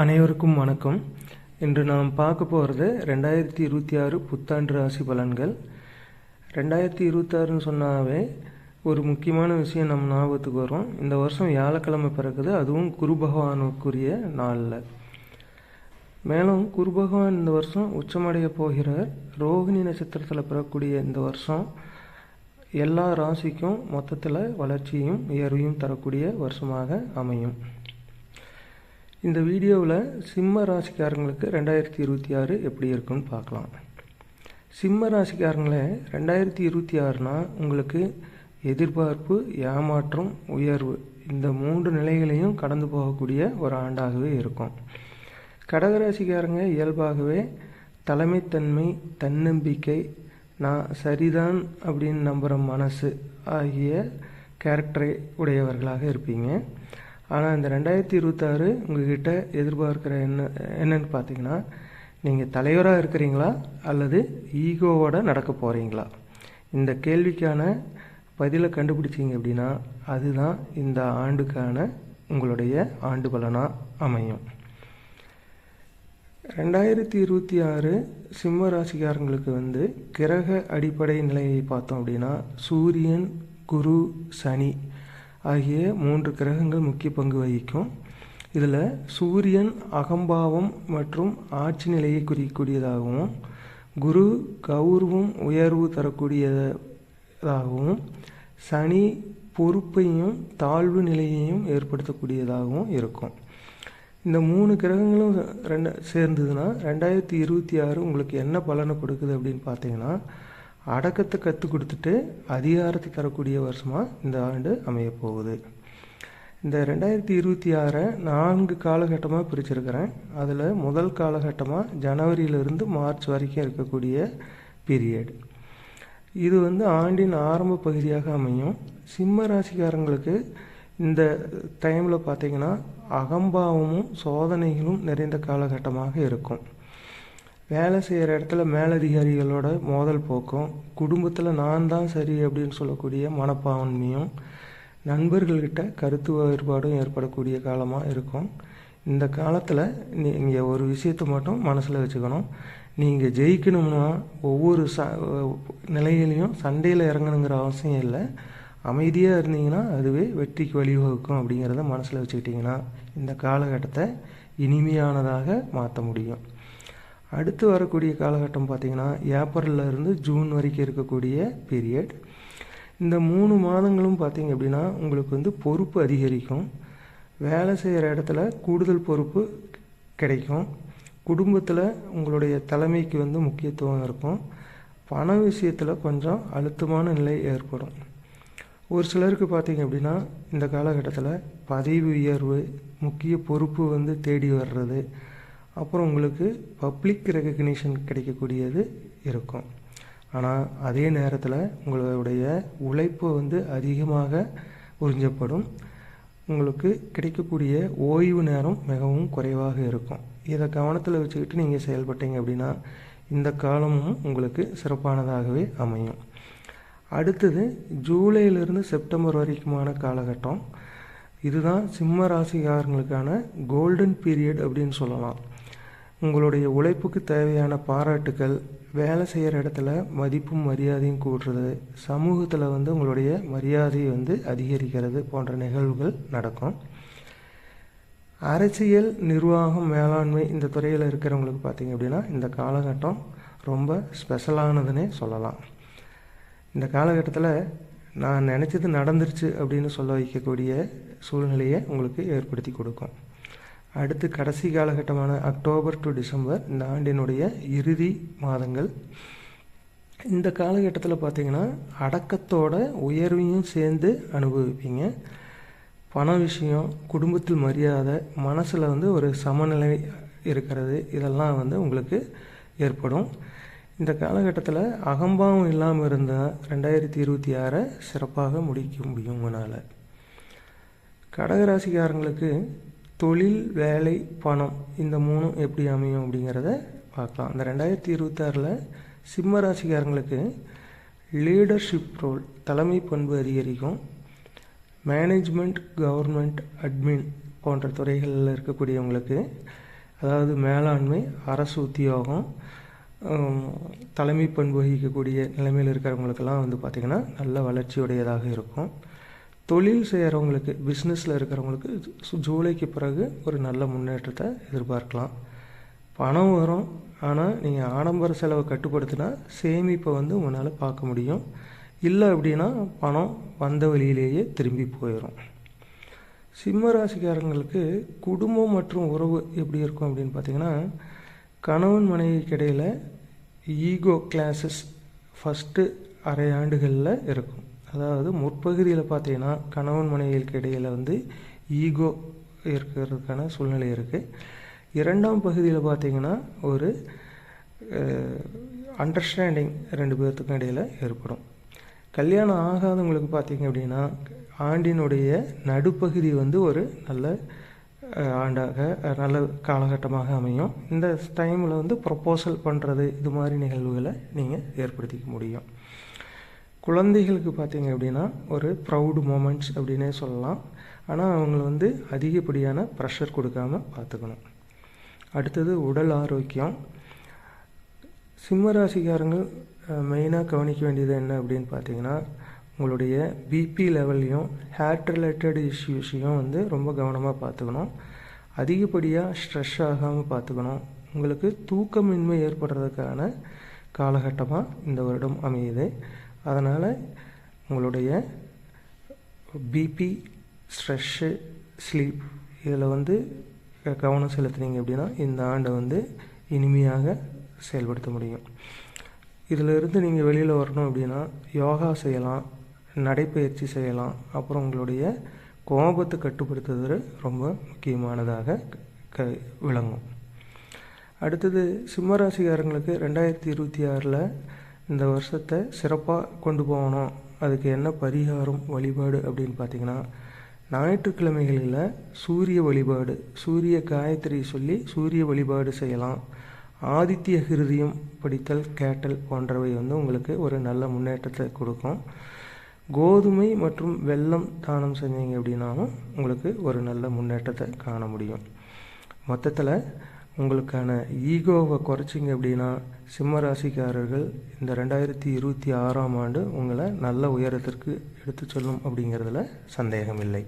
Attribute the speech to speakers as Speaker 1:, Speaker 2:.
Speaker 1: அனைவருக்கும் வணக்கம். இன்று நாம் பார்க்க போகிறது ரெண்டாயிரத்தி இருபத்தி ஆறு புத்தாண்டு ராசி பலன்கள். ரெண்டாயிரத்தி இருபத்தாறுன்னு சொன்னாவே ஒரு முக்கியமான விஷயம் நம்ம ஞாபகத்துக்கு வரும். இந்த வருஷம் வியாழக்கிழமை பிறகுது அதுவும் குரு பகவானுக்குரிய நாளில். மேலும் குரு பகவான் இந்த வருஷம் உச்சமடைய போகிறார். ரோகிணி நட்சத்திரத்தில் பிறக்கக்கூடிய இந்த வருஷம் எல்லா ராசிக்கும் மொத்தத்தில் வளர்ச்சியும் உயர்வையும் தரக்கூடிய வருஷமாக அமையும். இந்த வீடியோவில் சிம்ம ராசிக்காரங்களுக்கு ரெண்டாயிரத்தி இருபத்தி ஆறு எப்படி இருக்குன்னு பார்க்கலாம். சிம்ம ராசிக்காரங்களே ரெண்டாயிரத்தி இருபத்தி ஆறுனா உங்களுக்கு எதிர்பார்ப்பு ஏமாற்றம் உயர்வு இந்த மூன்று நிலைகளையும் கடந்து போகக்கூடிய ஒரு ஆண்டாகவே இருக்கும். கடகராசிக்காரங்க இயல்பாகவே தலைமைத்தன்மை தன்னம்பிக்கை நான் சரிதான் அப்படின்னு நம்புகிற மனசு ஆகிய கேரக்டரை உடையவர்களாக இருப்பீங்க. ஆனால் இந்த ரெண்டாயிரத்தி இருபத்தாறு உங்ககிட்ட எதிர்பார்க்குற என்ன என்னன்னு பார்த்தீங்கன்னா நீங்கள் தலைவராக இருக்கிறீங்களா? அல்லது ஈகோவோட நடக்க போகிறீங்களா இந்த கேள்விக்கான பதிலை கண்டுபிடிச்சிங்க அப்படின்னா அதுதான் இந்த ஆண்டுக்கான உங்களுடைய ஆண்டு பலனாக அமையும். ரெண்டாயிரத்தி இருபத்தி ஆறு சிம்ம ராசிக்காரங்களுக்கு வந்து கிரக அடிப்படை நிலையை பார்த்தோம் அப்படின்னா சூரியன் குரு சனி ஆகிய மூன்று கிரகங்கள் முக்கிய பங்கு வகிக்கும். இதில் சூரியன் அகம்பாவம் மற்றும் ஆட்சி நிலையை குறிக்கக்கூடியதாகவும் குரு கௌரவம் உயர்வு தரக்கூடியதாகவும் சனி பொறுப்பையும் தாழ்வு நிலையையும் ஏற்படுத்தக்கூடியதாகவும் இருக்கும். இந்த மூணு கிரகங்களும் ரெண்டு சேர்ந்ததுன்னா ரெண்டாயிரத்தி இருபத்தி ஆறு உங்களுக்கு என்ன பலனை கொடுக்குது அப்படின்னு பார்த்தீங்கன்னா அடக்கத்தை கற்றுக் கொடுத்துட்டு அதிகாரத்தை தரக்கூடிய வருஷமாக இந்த ஆண்டு அமைய போகுது. இந்த ரெண்டாயிரத்தி இருபத்தி ஆறை நான்கு காலகட்டமாக பிரிச்சிருக்கிறேன். அதில் முதல் காலகட்டமாக ஜனவரியிலிருந்து மார்ச் வரைக்கும் இருக்கக்கூடிய பீரியட். இது வந்து ஆண்டின் ஆரம்ப பகுதியாக அமையும். சிம்ம ராசிக்காரங்களுக்கு இந்த டைமில் பார்த்திங்கன்னா அகம்பாவமும் சோதனைகளும் நிறைந்த காலகட்டமாக இருக்கும். வேலை செய்கிற இடத்துல மேலதிகாரிகளோட மோதல் போக்கும் குடும்பத்தில் நான் தான் சரி அப்படின்னு சொல்லக்கூடிய மனப்பான்மையும் நண்பர்கள்கிட்ட கருத்து வேறுபாடும் ஏற்படக்கூடிய காலமாக இருக்கும். இந்த காலத்தில் நீங்கள் ஒரு விஷயத்தை மட்டும் மனசில் வச்சுக்கணும். நீங்கள் ஜெயிக்கணும்னா ஒவ்வொரு ச நிலையிலையும் சண்டையில் இறங்கணுங்கிற அவசியம் இல்லை. அமைதியாக இருந்தீங்கன்னா அதுவே வெற்றிக்கு வழிவகுக்கும் அப்படிங்கிறத மனசில் வச்சுக்கிட்டிங்கன்னா இந்த காலகட்டத்தை இனிமையானதாக மாற்ற முடியும். அடுத்து வரக்கூடிய காலகட்டம் பார்த்திங்கன்னா ஏப்ரலில் இருந்து ஜூன் வரைக்கும் இருக்கக்கூடிய பீரியட் இந்த மூணு மாதங்களும் பார்த்திங்க அப்படின்னா உங்களுக்கு வந்து பொறுப்பு அதிகரிக்கும். வேலை செய்கிற இடத்துல கூடுதல் பொறுப்பு கிடைக்கும். குடும்பத்தில் உங்களுடைய தலைமைக்கு வந்து முக்கியத்துவம் இருக்கும். பண விஷயத்தில் கொஞ்சம் அழுத்தமான நிலை ஏற்படும். ஒரு சிலருக்கு பார்த்திங்க அப்படின்னா இந்த காலகட்டத்தில் பதவி உயர்வு முக்கிய பொறுப்பு வந்து தேடி வர்றது அப்புறம் உங்களுக்கு பப்ளிக் ரெகக்னிஷன் கிடைக்கக்கூடியது இருக்கும். ஆனால் அதே நேரத்தில் உங்களுடைய உழைப்பு வந்து அதிகமாக உறிஞ்சப்படும். உங்களுக்கு கிடைக்கக்கூடிய ஓய்வு நேரம் மிகவும் குறைவாக இருக்கும். இதை கவனத்தில் வச்சுக்கிட்டு நீங்கள் செயல்பட்டீங்க அப்படின்னா இந்த காலமும் உங்களுக்கு சிறப்பானதாகவே அமையும். அடுத்தது ஜூலையிலிருந்து செப்டம்பர் வரைக்குமான காலகட்டம். இதுதான் சிம்ம ராசிகாரங்களுக்கான கோல்டன் பீரியட் அப்படின்னு சொல்லலாம். உங்களுடைய உழைப்புக்கு தேவையான பாராட்டுக்கள் வேலை செய்கிற இடத்துல மதிப்பும் மரியாதையும் கூடுறது. சமூகத்தில் வந்து உங்களுடைய மரியாதையை வந்து அதிகரிக்கிறது போன்ற நிகழ்வுகள் நடக்கும். அரசியல் நிர்வாகம் மேலாண்மை இந்த துறையில் இருக்கிறவங்களுக்கு பார்த்திங்க அப்படின்னா இந்த காலகட்டம் ரொம்ப ஸ்பெஷலானதுன்னே சொல்லலாம். இந்த காலகட்டத்தில் நான் நினச்சது நடந்துருச்சு அப்படின்னு சொல்ல வைக்கக்கூடிய சூழ்நிலையை உங்களுக்கு ஏற்படுத்தி கொடுக்கும். அடுத்து கடைசி காலகட்டமான அக்டோபர் டு டிசம்பர் இந்த ஆண்டினுடைய இறுதி மாதங்கள். இந்த காலகட்டத்தில் பார்த்திங்கன்னா அடக்கத்தோட உயர்வையும் சேர்ந்து அனுபவிப்பீங்க. பண விஷயம் குடும்பத்தில் மரியாதை மனசில் வந்து ஒரு சமநிலை இருக்கிறது. இதெல்லாம் வந்து உங்களுக்கு ஏற்படும். இந்த காலகட்டத்தில் அகம்பாவம் இல்லாமல் இருந்தால் ரெண்டாயிரத்தி இருபத்தி ஆறை சிறப்பாக முடிக்க முடியும் உங்களால் கடகராசிக்காரங்களுக்கு தொழில் வேலை பணம் இந்த மூணும் எப்படி அமையும் அப்படிங்கிறத பார்க்கலாம். இந்த ரெண்டாயிரத்தி இருபத்தாறில் சிம்ம ராசிக்காரங்களுக்கு லீடர்ஷிப் ரோல் தலைமை பண்பு அதிகரிக்கும். மேனேஜ்மெண்ட் கவர்மெண்ட் அட்மின் போன்ற துறைகளில் இருக்கக்கூடியவங்களுக்கு அதாவது மேலாண்மை அரசு உத்தியோகம் தலைமை பண்பு வகிக்கக்கூடிய நிலைமையில் இருக்கிறவங்களுக்கெல்லாம் வந்து பார்த்திங்கன்னா நல்ல வளர்ச்சியுடையதாக இருக்கும். தொழில் செய்கிறவங்களுக்கு பிஸ்னஸில் இருக்கிறவங்களுக்கு ஜூலைக்கு பிறகு ஒரு நல்ல முன்னேற்றத்தை எதிர்பார்க்கலாம். பணம் வரும் ஆனால் நீங்கள் ஆடம்பர செலவை கட்டுப்படுத்தினா சேமிப்பை வந்து உங்களால் பார்க்க முடியும். இல்லை அப்படின்னா பணம் வந்த வழியிலேயே திரும்பி போயிடும் சிம்ம ராசிக்காரங்களுக்கு குடும்பம் மற்றும் உறவு எப்படி இருக்கும் அப்படின்னு பார்த்தீங்கன்னா கணவன் மனைவிக்கு இடையில் ஈகோ கிளாஸஸ் ஃபஸ்ட்டு அரை ஆண்டுகளில் இருக்கும். அதாவது முற்பகுதியில் பார்த்தீங்கன்னா கணவன் மனைவிகளுக்கு இடையில் வந்து ஈகோ இருக்கிறதுக்கான சூழ்நிலை இருக்குது இரண்டாம் பகுதியில் பார்த்தீங்கன்னா ஒரு அண்டர்ஸ்டாண்டிங் ரெண்டு பேர்த்துக்கும் இடையில் ஏற்படும். கல்யாணம் ஆகாதவங்களுக்கு பார்த்தீங்க அப்படின்னா ஆண்டினுடைய நடுப்பகுதி வந்து ஒரு நல்ல ஆண்டாக நல்ல காலகட்டமாக அமையும். இந்த டைமில் வந்து ப்ரொப்போசல் பண்ணுறது இது மாதிரி நிகழ்வுகளை நீங்கள் ஏற்படுத்திக்க முடியும். குழந்தைகளுக்கு பார்த்தீங்க அப்படின்னா ஒரு ப்ரௌடு மூமெண்ட்ஸ் அப்படின்னே சொல்லலாம். ஆனால் அவங்கள வந்து அதிகப்படியான ப்ரெஷர் கொடுக்காம பார்த்துக்கணும். அடுத்தது உடல் ஆரோக்கியம். சிம்மராசிக்காரங்கள் மெயினாக கவனிக்க வேண்டியது என்ன அப்படின்னு பார்த்தீங்கன்னா உங்களுடைய பிபி லெவல்லையும் ஹேர்ட் ரிலேட்டட் இஷ்யூஸையும் வந்து ரொம்ப கவனமாக பார்த்துக்கணும். அதிகப்படியாக ஸ்ட்ரெஸ் ஆகாமல் பார்த்துக்கணும். உங்களுக்கு தூக்கமின்மை ஏற்படுறதுக்கான காலகட்டமாக இந்த வருடம் அமையுது. அதனால் உங்களுடைய பிபி ஸ்ட்ரெஸ்ஸு ஸ்லீப் இதில் வந்து கவனம் செலுத்துனீங்க அப்படின்னா இந்த ஆண்டை வந்து இனிமையாக செயல்படுத்த முடியும். இதிலிருந்து நீங்கள் வெளியில் வரணும் அப்படின்னா யோகா செய்யலாம் நடைப்பயிற்சி செய்யலாம். அப்புறம் உங்களுடைய கோபத்தை கட்டுப்படுத்துவது ரொம்ப முக்கியமானதாக க விளங்கும். அடுத்தது சிம்மராசிகாரங்களுக்கு ரெண்டாயிரத்தி இருபத்தி ஆறில் இந்த வருஷத்தை சிறப்பாக கொண்டு போகணும். அதுக்கு என்ன பரிகாரம் வழிபாடு அப்படின்னு பார்த்தீங்கன்னா ஞாயிற்றுக்கிழமைகளில் சூரிய வழிபாடு சூரிய காயத்ரி சொல்லி சூரிய வழிபாடு செய்யலாம். ஆதித்ய ஹிருதயம் படித்தல் கேட்டல் போன்றவை வந்து உங்களுக்கு ஒரு நல்ல முன்னேற்றத்தை கொடுக்கும். கோதுமை மற்றும் வெல்லம் தானம் செஞ்சீங்க அப்படின்னாலும் உங்களுக்கு ஒரு நல்ல முன்னேற்றத்தை காண முடியும். மொத்தத்தில் உங்களுக்கான ஈகோவை குறைச்சிங்க அப்படின்னா சிம்ம ராசிக்காரர்கள் இந்த ரெண்டாயிரத்தி இருபத்தி ஆறாம் ஆண்டு உங்களை நல்ல உயரத்திற்கு எடுத்து செல்லும் அப்படிங்கிறதுல சந்தேகம் இல்லை